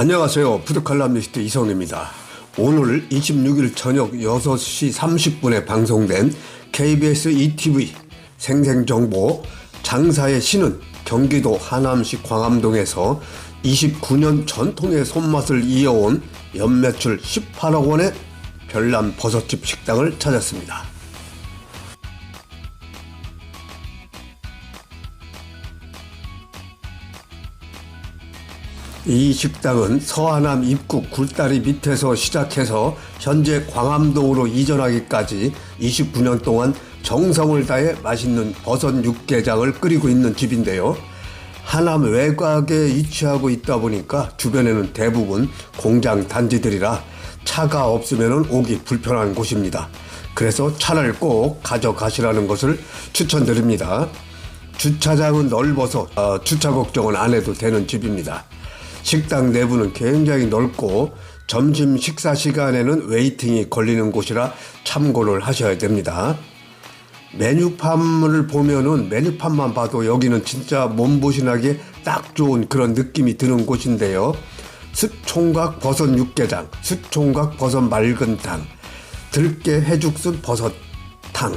안녕하세요. 푸드칼럼니스트 이성입니다. 오늘 26일 저녁 6시 30분에 방송된 KBS ETV 생생정보 장사의 신은 경기도 하남시 광암동에서 29년 전통의 손맛을 이어온 연매출 18억 원의 별난 버섯집 식당을 찾았습니다. 이 식당은 서하남 입구 굴다리 밑에서 시작해서 현재 광암동으로 이전하기까지 29년 동안 정성을 다해 맛있는 버섯 육개장을 끓이고 있는 집인데요. 하남 외곽에 위치하고 있다 보니까 주변에는 대부분 공장 단지들이라 차가 없으면 오기 불편한 곳입니다. 그래서 차를 꼭 가져가시라는 것을 추천드립니다. 주차장은 넓어서 어, 주차 걱정은 안 해도 되는 집입니다. 식당 내부는 굉장히 넓고 점심 식사 시간에는 웨이팅이 걸리는 곳이라 참고를 하셔야 됩니다. 메뉴판을 보면은 메뉴판만 봐도 여기는 진짜 몸보신하기에 딱 좋은 그런 느낌이 드는 곳인데요. 숯총각 버섯 육개장, 숯총각 버섯 맑은탕, 들깨 해죽순 버섯탕,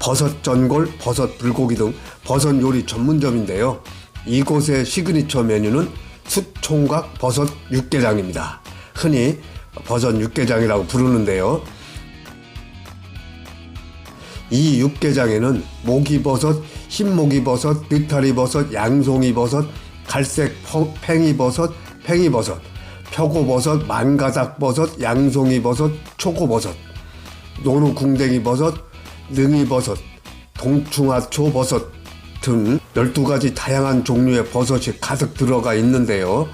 버섯 전골, 버섯 불고기 등 버섯 요리 전문점인데요. 이곳의 시그니처 메뉴는 숯총각 버섯 육개장입니다. 흔히 버섯 육개장이라고 부르는데요. 이 육개장에는 모기버섯, 흰모기버섯, 느타리버섯, 양송이버섯, 갈색 펑- 팽이버섯, 팽이버섯, 표고버섯, 만가닥버섯, 양송이버섯, 초고버섯, 노루궁뎅이버섯, 능이버섯, 동충하초버섯 등 12가지 다양한 종류의 버섯이 가득 들어가 있는데요.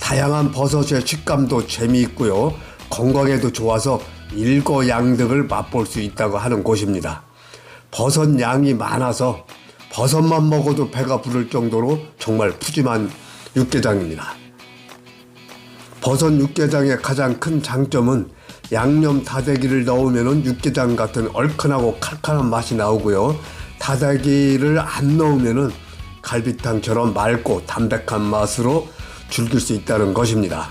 다양한 버섯의 식감도 재미있고요. 건강에도 좋아서 일거양득을 맛볼 수 있다고 하는 곳입니다. 버섯 양이 많아서 버섯만 먹어도 배가 부를 정도로 정말 푸짐한 육개장입니다. 버섯 육개장의 가장 큰 장점은 양념 다대기를 넣으면 육개장 같은 얼큰하고 칼칼한 맛이 나오고요. 다대기를 안 넣으면 갈비탕처럼 맑고 담백한 맛으로 즐길 수 있다는 것입니다.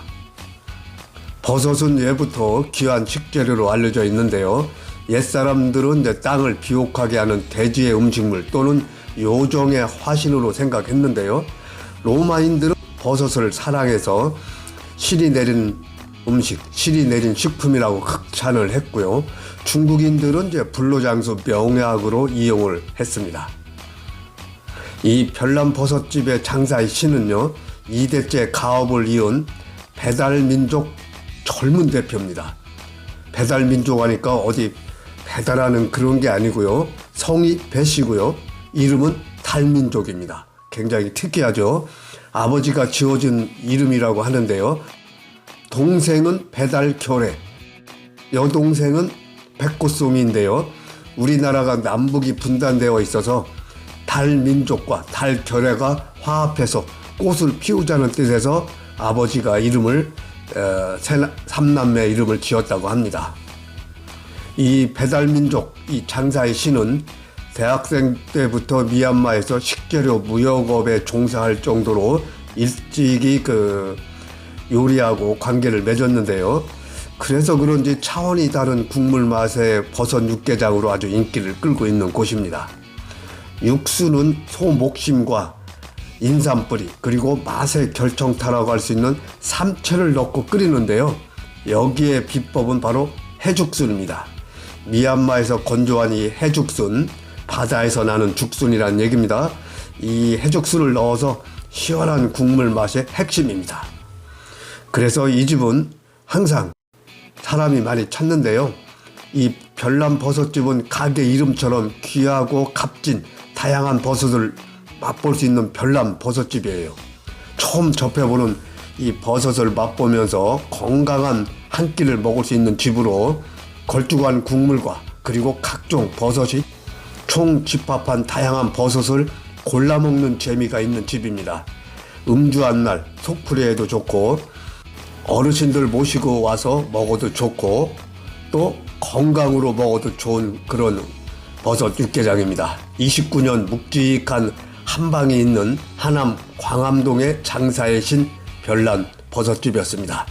버섯은 예부터 귀한 식재료로 알려져 있는데요. 옛사람들은 이제 땅을 비옥하게 하는 대지의 음식물 또는 요정의 화신으로 생각했는데요. 로마인들은 버섯을 사랑해서 실이 내린 음식, 실이 내린 식품이라고 극찬을 했고요. 중국인들은 이제 불로장수 명약으로 이용을 했습니다. 이 별난 버섯집의 장사의 신은요, 2대째 가업을 이은 배달민족 젊은 대표입니다. 배달민족 하니까 어디 배달하는 그런 게 아니고요. 성이 배씨고요. 이름은 달민족입니다. 굉장히 특이하죠. 아버지가 지어준 이름이라고 하는데요. 동생은 배달교래, 여동생은 백꽃송이인데요. 우리나라가 남북이 분단되어 있어서 달 민족과 달 결애가 화합해서 꽃을 피우자는 뜻에서 아버지가 이름을 어, 세- 삼남매 이름을 지었다고 합니다. 이 배달민족 이 장사의 신은 대학생 때부터 미얀마에서 식재료 무역업에 종사할 정도로 일찍이 그 요리하고 관계를 맺었는데요. 그래서 그런지 차원이 다른 국물 맛의 버섯 육개장으로 아주 인기를 끌고 있는 곳입니다. 육수는 소 목심과 인삼뿌리 그리고 맛의 결정타라고 할 수 있는 삼채를 넣고 끓이는데요. 여기에 비법은 바로 해죽순입니다. 미얀마에서 건조한 이 해죽순, 바다에서 나는 죽순이라는 얘기입니다. 이 해죽순을 넣어서 시원한 국물 맛의 핵심입니다. 그래서 이 집은 항상 사람이 많이 찾는데요. 이 별난 버섯집은 가게 이름처럼 귀하고 값진 다양한 버섯을 맛볼 수 있는 별난 버섯집이에요. 처음 접해보는 이 버섯을 맛보면서 건강한 한 끼를 먹을 수 있는 집으로 걸쭉한 국물과 그리고 각종 버섯이 총 집합한 다양한 버섯을 골라 먹는 재미가 있는 집입니다. 음주한 날 속풀이해도 좋고 어르신들 모시고 와서 먹어도 좋고 또 건강으로 먹어도 좋은 그런 버섯 육개장입니다. 29년 묵직한 한방에 있는 하남 광암동의 장사의 신 별난 버섯집이었습니다.